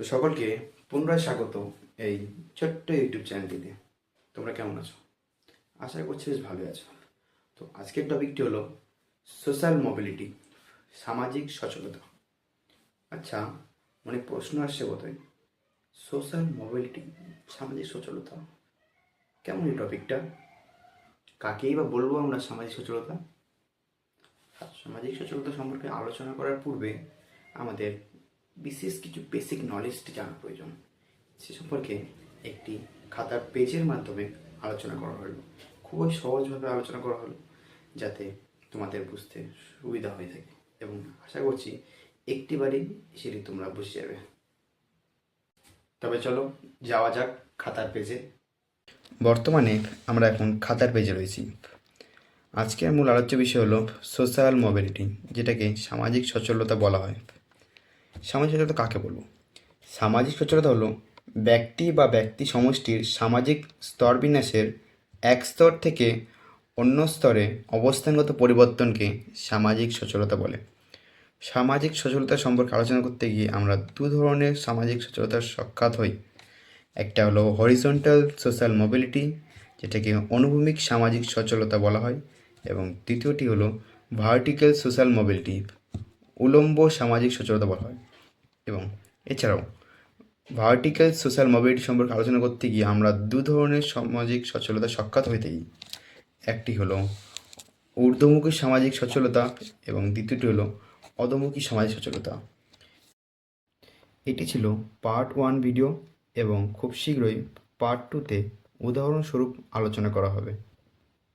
তো সকলকে পুনরায় স্বাগত এই ছোট্ট ইউটিউব চ্যানেলটিতে। তোমরা কেমন আছো? আশা করছি বেশ ভালো আছো। তো আজকের টপিকটি হলো সোশ্যাল মোবিলিটি, সামাজিক সচলতা আচ্ছা অনেক প্রশ্ন আসছে বোধহয়, সোশ্যাল মোবিলিটি, সামাজিক সচলতা কেমন এই টপিকটা? কাকেই বা বলব আমরা সামাজিক সচলতা সামাজিক সচলতা সম্পর্কে আলোচনা করার পূর্বে আমাদের বিশেষ কিছু বেসিক নলেজটি জানা প্রয়োজন। সে সম্পর্কে একটি খাতার পেজের মাধ্যমে আলোচনা করা হলো। খুবই সহজভাবে আলোচনা করা হলো, যাতে তোমাদের বুঝতে সুবিধা হয়ে থাকে। এবং আশা করছি একটিবারই সেটি তোমরা বুঝে যাবে। তবে চলো, যাওয়া যাক খাতার পেজে। বর্তমানে আমরা এখন খাতার পেজে রয়েছি। আজকের মূল আলোচ্য বিষয় হলো সোশ্যাল মোবিলিটি যেটাকে সামাজিক সচলতা বলা হয়। সামাজিক সচেতনতা কাকে বলব? সামাজিক সচলতা হলো ব্যক্তি বা ব্যক্তি সমষ্টির সামাজিক স্তরবিন্যাসের এক স্তর থেকে অন্য স্তরে অবস্থানগত পরিবর্তনকে সামাজিক সচলতা বলে। সামাজিক সচলতা সম্পর্কে আলোচনা করতে গিয়ে আমরা দু ধরনের সামাজিক সচলতার সাক্ষাৎ হই। একটা হলো হরিজন্টাল সোশ্যাল মোবিলিটি যেটাকে অনুভূমিক সামাজিক সচলতা বলা হয়, এবং দ্বিতীয়টি হলো ভার্টিক্যাল সোশ্যাল মোবিলিটি উলম্ব সামাজিক সচলতা বলা হয়। এবং এছাড়াও ভার্টিক্যাল সোশ্যাল মোবিলিটি সম্পর্কে আলোচনা করতে গিয়ে আমরা দু ধরনের সামাজিক সচলতা সাক্ষাৎ হয়ে থাকি। একটি হলো ঊর্ধ্বমুখী সামাজিক সচ্ছলতা এবং দ্বিতীয়টি হলো অধমুখী সামাজিক সচ্ছলতা। এটি ছিল পার্ট ওয়ান ভিডিও এবং খুব শীঘ্রই পার্ট টুতে উদাহরণস্বরূপ আলোচনা করা হবে।